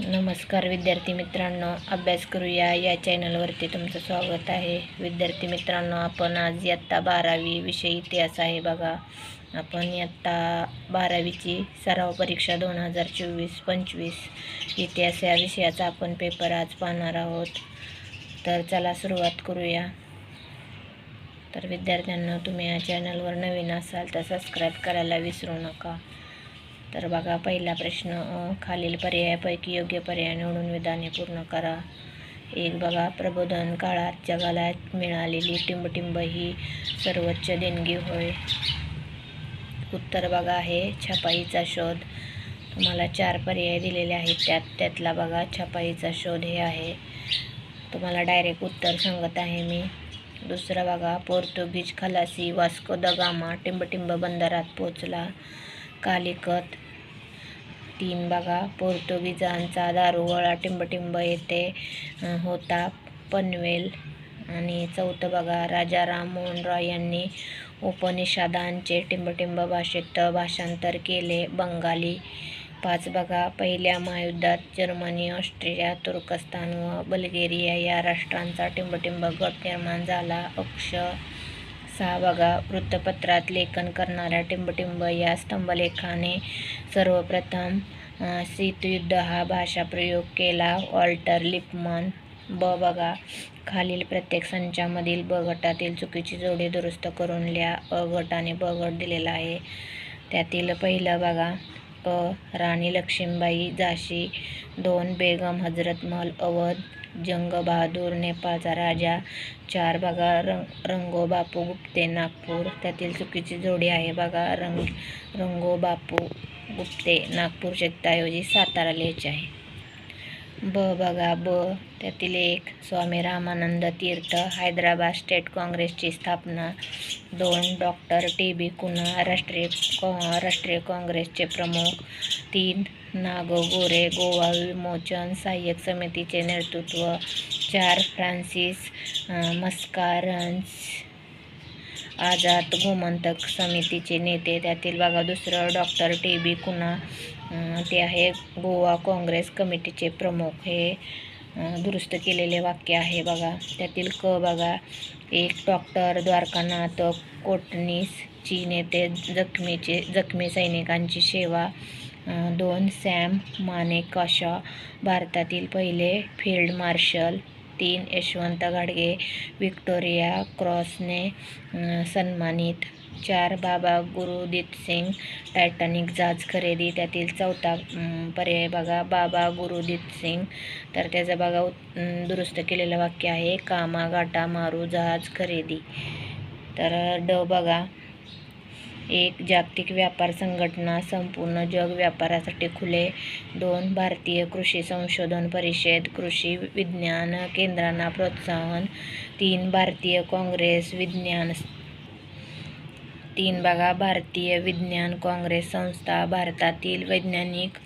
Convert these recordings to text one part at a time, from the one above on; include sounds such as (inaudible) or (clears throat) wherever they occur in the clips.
नमस्कार विद्यार्थी मित्रांनो अभ्यास करूया या चॅनलवरती तुमचं स्वागत आहे. विद्यार्थी मित्रांनो आपण आज इयत्ता बारावी विषय इतिहास आहे बघा. आपण इयत्ता बारावीची सराव परीक्षा दोन हजार चोवीस पंचवीस इतिहास या विषयाचा आपण पेपर आज पाहणार आहोत. तर चला सुरुवात करूया. तर विद्यार्थ्यांना तुम्ही या चॅनलवर नवीन असाल तर सबस्क्राईब करायला विसरू नका. तर बघा पहिला प्रश्न खालील पर्यायापैकी योग्य पर्याय निवडून विधाने पूर्ण करा. एक बघा प्रबोधन काळात जगाला मिळालेली टिंबटिंब ही सर्वोच्च देणगी होय. उत्तर बघा आहे छपाईचा शोध. तुम्हाला चार पर्याय दिलेले आहेत त्यात त्यातला बघा छपाईचा शोध हे आहे. तुम्हाला डायरेक्ट उत्तर सांगत आहे मी. दुसरं बघा पोर्तुगीज खलासी वास्को द गामा टिंबटिंब बंदरात पोचला कालिकत तीन बघा पोर्तुगीजांचा दारुगोळा टिंबटिंब येथे होता. पनवेल आणि चौथं बघा राजा राममोहन रॉय यांनी उपनिषदांचे टिंबटिंब भाषेत भाषांतर केले. बंगाली पाच बघा पहिल्या महायुद्धात जर्मनी ऑस्ट्रेलिया तुर्कस्तान व बल्गेरिया या राष्ट्रांचा टिंबटिंब गट निर्माण झाला. अक्ष सहा बघा वृत्तपत्रात लेखन करणाऱ्या टिंबटिंब या स्तंभलेखाने सर्वप्रथम शीतयुद्ध हा भाषाप्रयोग केला. वॉल्टर लिपमन ब बघा खालील प्रत्येक संचामधील ब गटातील चुकीची जोडी दुरुस्त करून लिहा अ गट आणि ब गट दिलेला आहे. त्यातील पहिलं बघा अ राणी लक्ष्मीबाई झाशी दोन बेगम हजरत महल अवध जंग बहादूर नेपाळचा राजा चार बघा रंग रंगो बापू गुप्ते नागपूर. त्यातील चुकीची जोडी आहे बघा रंग रंगो बापू गुप्ते नागपूर शक्ताऐवजी सातारा लिहायचे आहे. ब बघा ब. त्यातील एक स्वामी रामानंद तीर्थ हैदराबाद स्टेट काँग्रेसची स्थापना. दोन डॉक्टर टी बी कुना राष्ट्रीय राष्ट्रीय काँग्रेसचे प्रमुख. तीन नागो गोरे गोवा विमोचन सहाय्यक समितीचे नेतृत्व. चार फ्रान्सिस मस्कारन्स आझाद गोमंतक समितीचे नेते. त्यातील बघा दुसरं डॉक्टर टी बी कुना ते आहे गोवा काँग्रेस कमिटीचे प्रमुख. हे दुरुस्त केलेले वाक्य आहे बघा. त्यातील क बघा. एक डॉक्टर द्वारकानाथ कोटणीसची नेते जखमीचे जखमी सैनिकांची सेवा. दोन सॅम मानेकशॉ भारतातील पहिले फील्ड मार्शल. तीन यशवंत गाडगे व्हिक्टोरिया क्रॉसने सन्मानित. चार बाबा गुरुदीप सिंग टायटॅनिक जहाज खरेदी त्यातील चौथा पर्याय बघा बाबा गुरुदीप सिंग. तर त्याचं बघा दुरुस्त केलेलं वाक्य आहे कामा गाटा मारू जहाज खरेदी. तर ड बघा एक जागतिक व्यापार संघटना संपूर्ण जग व्यापारासाठी खुले. दोन भारतीय कृषी संशोधन परिषद कृषी विज्ञान केंद्रांना प्रोत्साहन. तीन भारतीय काँग्रेस विज्ञान तीन बघा भारतीय विज्ञान काँग्रेस संस्था भारतातील वैज्ञानिक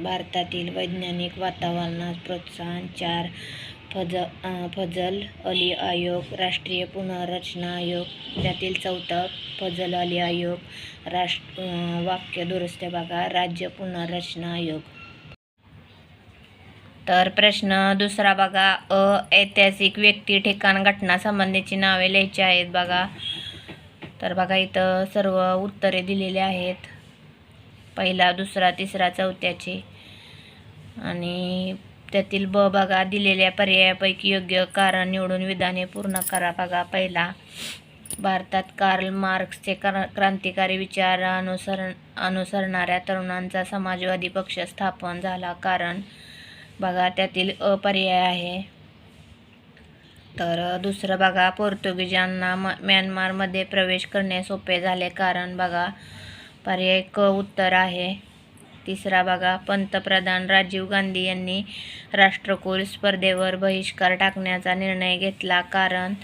भारतातील वैज्ञानिक वातावरणास प्रोत्साहन. चार फज फजल अली आयोग राष्ट्रीय पुनर्रचना आयोग. त्यातील चौथा फजल अली आयोग राष्ट्र वाक्य दुरुस्त बघा राज्य पुनर्रचना आयोग. तर प्रश्न दुसरा बघा अ ऐतिहासिक व्यक्ती ठिकाण घटना संबंधीची नावे लिहायची आहेत बघा. तर बघा इथं सर्व उत्तरे दिलेली आहेत. पहिला दुसरा तिसरा चौथ्याची. आणि त्यातील ब बघा दिलेल्या पर्यायापैकी योग्य कारण निवडून विधाने पूर्ण करा बघा पहिला. भारतात कार्ल मार्क्सचे क्रा क्रांतिकारी विचार अनुसरण अनुसरणाऱ्या तरुणांचा समाजवादी पक्ष स्थापन झाला. कारण बघा त्यातील अपर्याय आहे. तर दुसरं बघा पोर्तुगीजांना म म्यानमारमध्ये प्रवेश करणे सोपे झाले कारण बघा पर्याय क उत्तर आहे. तिसरा बघा पंतप्रधान राजीव गांधी यांनी राष्ट्रकुल स्पर्धेवर बहिष्कार टाकण्याचा निर्णय घेतला कारण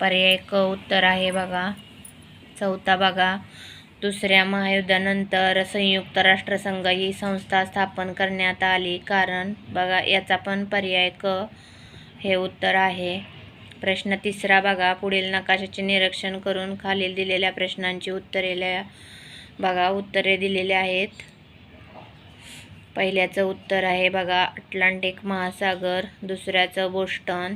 पर्याय क उत्तर आहे बघा. चौथा बघा दुसऱ्या महायुद्धानंतर संयुक्त राष्ट्रसंघ ही संस्था स्थापन करण्यात आली कारण बघा याचा पण पर्याय क हे उत्तर आहे. प्रश्न तिसरा बघा. पुढील नकाशाचे निरीक्षण करून खालील दिलेल्या प्रश्नांची उत्तरे बघा उत्तरे दिलेली आहेत. पहिल्याचं उत्तर आहे बघा अटलांटिक महासागर दुसऱ्याचं बोस्टन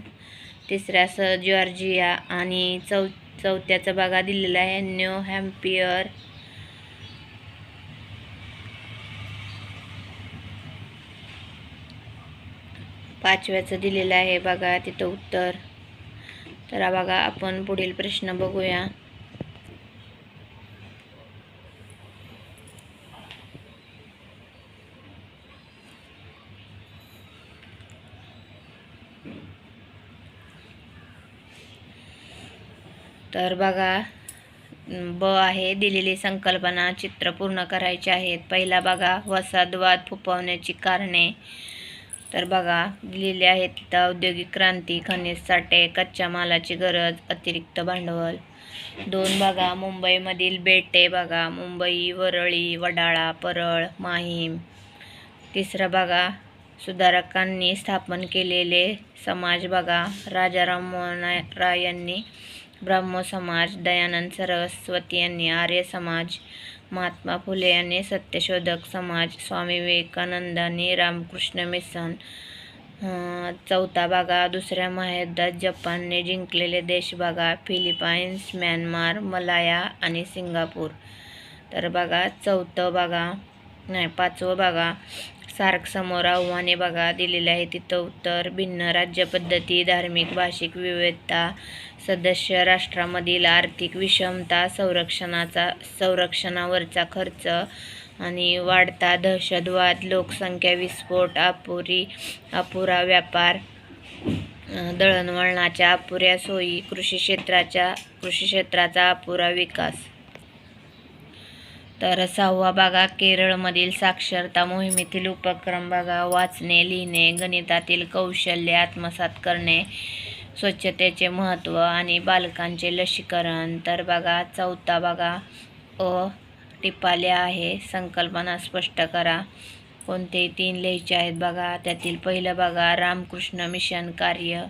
तिसऱ्याचं जॉर्जिया आणि चौ चौथ्याचं बघा दिलेलं आहे न्यू हॅम्पियर. पाचव्याचं दिलेलं आहे बघा तिथं उत्तर. तर बघा आपण पुढील प्रश्न बघूया. तर बघा ब आहे दिलेली संकल्पना चित्र पूर्ण करायचे आहेत. पहिला बघा वसादवाद फुपवण्याची कारणे. तर बघा दिलेले आहेत तिथं औद्योगिक क्रांती खनिज साठे कच्च्या मालाची गरज अतिरिक्त भांडवल. दोन बघा मुंबईमधील बेटे बघा मुंबई वरळी वडाळा परळ माहीम. तिसरं बघा सुधारकांनी स्थापन केलेले समाज बघा राजाराम मोहन राय यांनी ब्राह्मो समाज दयानंद सरस्वती यांनी आर्य समाज महात्मा फुले यांनी सत्यशोधक समाज स्वामी विवेकानंदांनी रामकृष्ण मिशन चौथा भागा दुसऱ्या महायुद्धात जपानने जिंकलेले देश बघा फिलिपाईन्स म्यानमार मलाया आणि सिंगापूर. तर बघा चौथं बघा नाही पाचवं बघा सार्क समोर आव्हाने बघा दिलेले आहे. तिथं उत्तर भिन्न राज्यपद्धती धार्मिक भाषिक विविधता सदस्य राष्ट्रामधील आर्थिक विषमता संरक्षणाचा संरक्षणावरचा खर्च आणि वाढता दहशतवाद लोकसंख्या विस्फोट अपुरी अपुरा व्यापार दळणवळणाच्या अपुऱ्या सोयी कृषी क्षेत्राच्या कृषी क्षेत्राचा अपुरा विकास. तर सहावा भागा केरळमधील साक्षरता मोहिमेतील उपक्रम बघा. वाचणे लिहिणे गणितातील कौशल्य आत्मसात करणे स्वच्छतेचे महत्त्व आणि बालकांचे लसीकरण. तर बघा चौथा बघा अ टिपाल्या आहे. संकल्पना स्पष्ट करा. कोणते तीन लिहायचे आहेत बघा. त्यातील पहिलं बघा रामकृष्ण मिशन कार्य.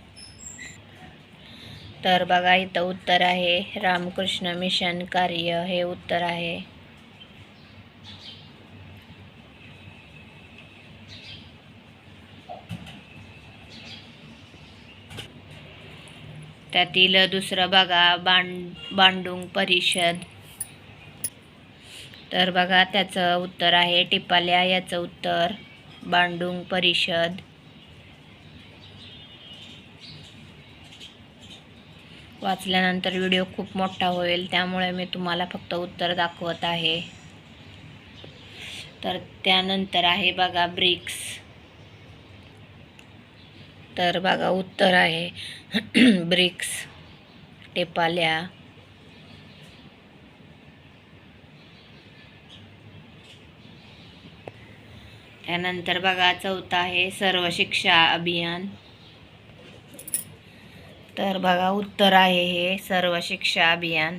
तर बघा इथं उत्तर आहे. रामकृष्ण मिशन कार्य हे उत्तर आहे. त्यातील दुसरं बघा बांड बांडुंग परिषद. तर बघा त्याचं उत्तर आहे टिपाल्या याचं उत्तर बांडुंग परिषद. वाचल्यानंतर व्हिडिओ खूप मोठा होईल त्यामुळे मी तुम्हाला फक्त उत्तर दाखवत आहे. तर त्यानंतर आहे बघा ब्रिक्स. तर बघा उत्तर आहे. (clears throat) ब्रिक्स टेपाल्या त्यानंतर बघा चौथा आहे सर्व शिक्षा अभियान. तर बघा उत्तर आहे हे सर्व शिक्षा अभियान.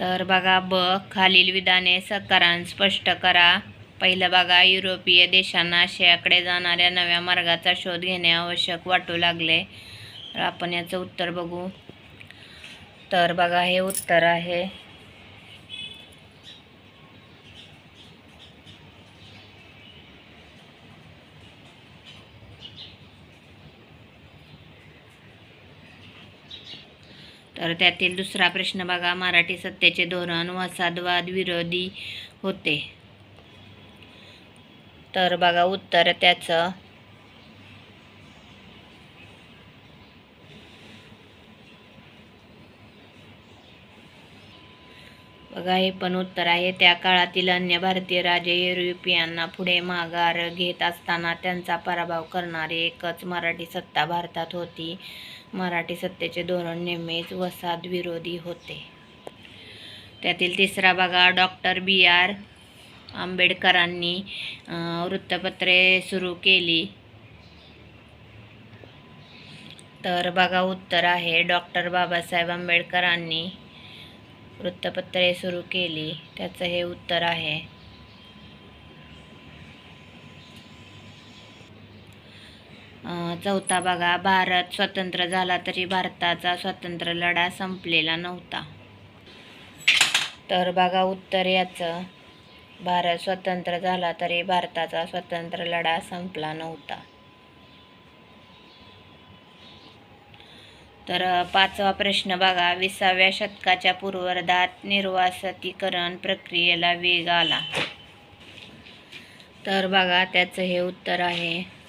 तर बघा ब खालील विधाने सकारान स्पष्ट करा. पहिलं बघा युरोपीय देशांना आशियाकडे जाणाऱ्या नव्या मार्गाचा शोध घेणे आवश्यक वाटू लागले. तर आपण याचं उत्तर बघू. तर बघा हे उत्तर आहे. तर त्यातील दुसरा प्रश्न बघा मराठी सत्तेचे धोरण वसादवाद विरोधी होते. तर बघा उत्तर त्याचं. बघा हे पण उत्तर आहे. त्या काळातील अन्य भारतीय राजे युरोपियांना पुढे माघार घेत असताना त्यांचा पराभव करणारी एकच मराठी सत्ता भारतात होती. मराठी सत्तेचे धोरण नेहमीच वसाद विरोधी होते. त्यातील तिसरा बघा डॉक्टर बी आर आंबेडकरांनी वृत्तपत्रे सुरू केली. तर बघा उत्तर आहे. डॉक्टर बाबासाहेब आंबेडकरांनी वृत्तपत्रे सुरू केली. त्याचं हे उत्तर आहे. चौथा बघा भारत स्वतंत्र झाला तरी भारताचा स्वतंत्र लढा संपलेला नव्हता. तर बघा उत्तर याचं. भारत स्वतंत्र झाला तरी भारताचा स्वतंत्र लढा संपला नव्हता. तर पाचवा प्रश्न बघा. विसाव्या शतकाच्या पूर्वार्धात निर्वासतीकरण प्रक्रियेला वेग आला. तर बघा त्याचं हे उत्तर आहे.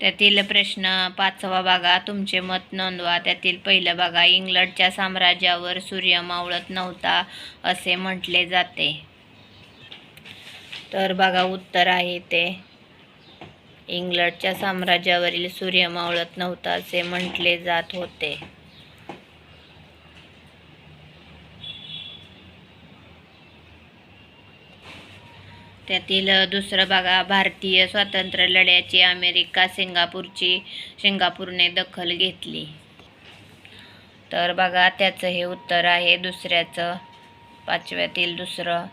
त्यातील प्रश्न पाचवा बघा. तुमचे मत नोंदवा. त्यातील पहिलं बघा. इंग्लंडच्या साम्राज्यावर सूर्य मावळत नव्हता असे म्हटले जाते. तर बघा उत्तर आहे ते. इंग्लंडच्या साम्राज्यावरील सूर्य मावळत नव्हता असे म्हटले जात होते. त्यातील दुसरं बघा भारतीय स्वातंत्र्य लढ्याची अमेरिका सिंगापूरची सिंगापूरने दखल घेतली. तर बघा त्याचं हे उत्तर आहे दुसऱ्याचं पाचव्यातील दुसरं.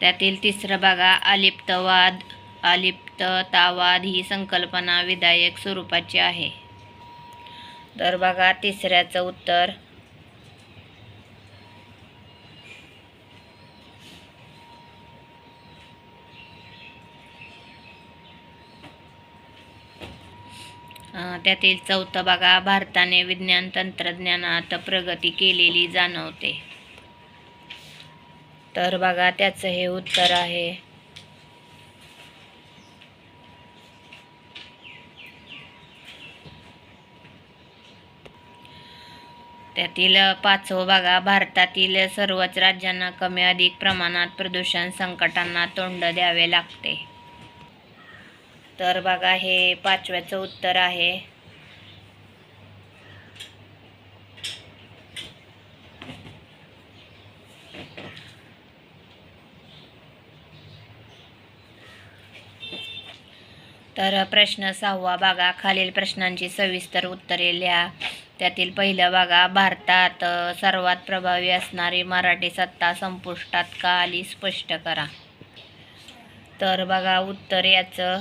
त्यातील तिसरं बघा अलिप्तवाद अलिप्ततावाद ही संकल्पना विधायक स्वरूपाची आहे. तर बघा तिसऱ्याचं उत्तर त्यातील चौथं बघा भारताने विज्ञान तंत्रज्ञानात प्रगती केलेली जाणवते. तर बघा त्याचं हे उत्तर आहे. त्यातील पाचवं बघा भारतातील सर्वच राज्यांना कमी अधिक प्रमाणात प्रदूषण संकटांना तोंड द्यावे लागते. तर बघा हे पाचव्याचं उत्तर आहे. तर प्रश्न सहावा बघा खालील प्रश्नांची सविस्तर उत्तरे लिहा. त्यातील पहिलं बघा भारतात सर्वात प्रभावी असणारी मराठी सत्ता संपुष्टात का आली स्पष्ट करा. तर बघा उत्तर याचं.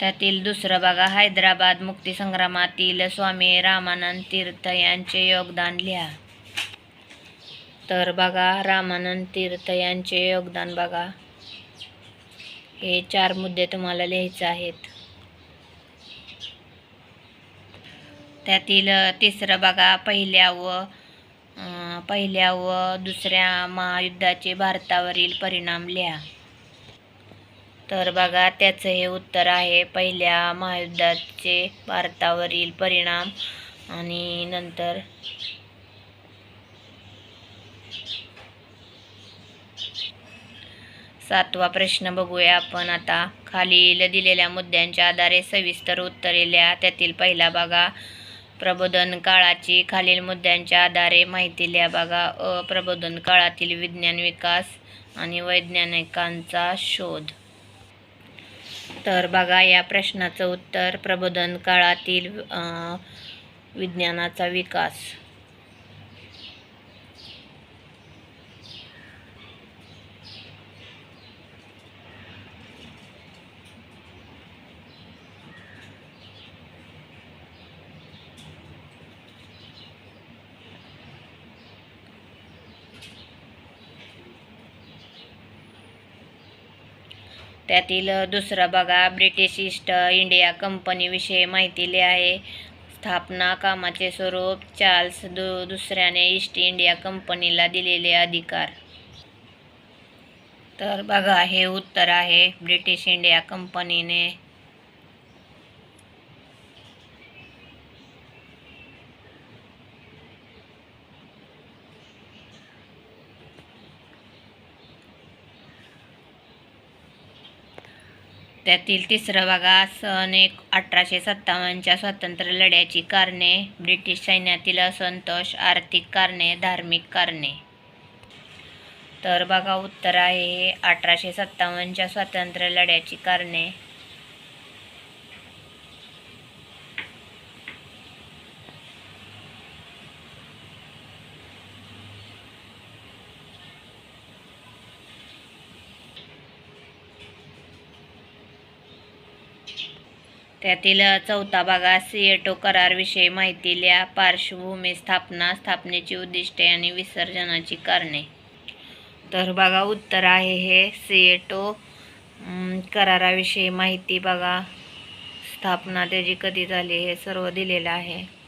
त्यातील दुसरं बघा हैदराबाद मुक्तीसंग्रामातील स्वामी रामानंद तीर्थ यांचे योगदान लिहा. तर बघा रामानंद तीर्थ यांचे योगदान बघा. हे चार मुद्दे तुम्हाला लिहायचे आहेत. त्यातील तिसरं बघा पहिल्या व पहिल्या व दुसऱ्या महायुद्धाचे भारतावरील परिणाम लिहा. तर बघा त्याचं हे उत्तर आहे. पहिल्या महायुद्धाचे भारतावरील परिणाम आणि नंतर सातवा प्रश्न बघूया आपण आता. खालील दिलेल्या मुद्द्यांच्या आधारे सविस्तर उत्तरे लिहा त्यातील पहिला बघा. प्रबोधन काळाची खालील मुद्द्यांच्या आधारे माहिती लिहा बघा. अ प्रबोधन काळातील विज्ञान विकास आणि वैज्ञानिकांचा शोध. तर बघा या प्रश्नाचं उत्तर प्रबोधन काळातील विज्ञानाचा विकास. त्यातील दुसरं बघा ब्रिटिश ईस्ट इंडिया कंपनीविषयी माहिती आहे. स्थापना कामाचे स्वरूप चार्ल्स दु दुसऱ्याने ईस्ट इंडिया कंपनीला दिलेले अधिकार. तर बघा हे उत्तर आहे. ब्रिटिश इंडिया कंपनीने त्यातील तिसरं भागा सन एक अठराशे सत्तावन्नच्या स्वातंत्र्य लढ्याची कारणे ब्रिटिश सैन्यातील असंतोष आर्थिक कारणे धार्मिक कारणे. तर बघा उत्तर आहे हे अठराशे सत्तावन्नच्या स्वातंत्र्य लढ्याची कारणे. त्यातील चौथा भागा सिएटो करारविषयी माहिती लिहा. पार्श्वभूमी स्थापना स्थापनेची उद्दिष्टे आणि विसर्जनाची कारणे. तर बघा उत्तर आहे हे. सिएटो कराराविषयी माहिती बघा. स्थापना त्याची कधी झाली हे सर्व दिलेलं आहे.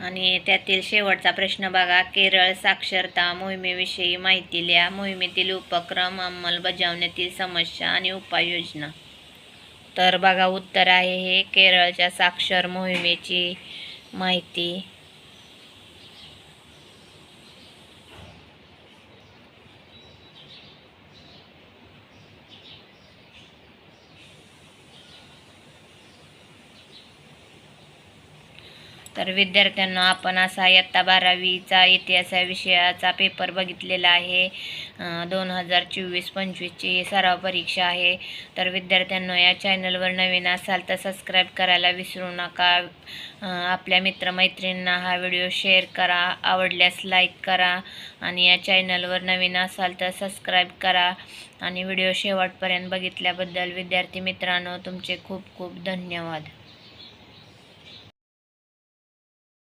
आणि त्यातील शेवटचा प्रश्न बघा. केरळ साक्षरता मोहिमेविषयी माहिती लिहा. मोहिमेतील उपक्रम अंमलबजावण्यातील समस्या आणि उपाययोजना. तर बघा उत्तर आहे हे. केरळच्या साक्षर मोहिमेची माहिती तर विद्यार्थ्यांना आपण असा इयत्ता बारावीचा इतिहास या विषयाचा पेपर बघितलेला आहे. दोन हजार चोवीस पंचवीसची सराव परीक्षा आहे. तर विद्यार्थ्यांना या चॅनलवर नवीन असाल तर सबस्क्राईब करायला विसरू नका. आपल्या मित्रमैत्रिणींना हा व्हिडिओ शेअर करा. आवडल्यास लाईक करा. आणि या चॅनलवर नवीन असाल तर सबस्क्राईब करा. आणि व्हिडिओ शेवटपर्यंत बघितल्याबद्दल विद्यार्थी मित्रांनो तुमचे खूप खूप धन्यवाद.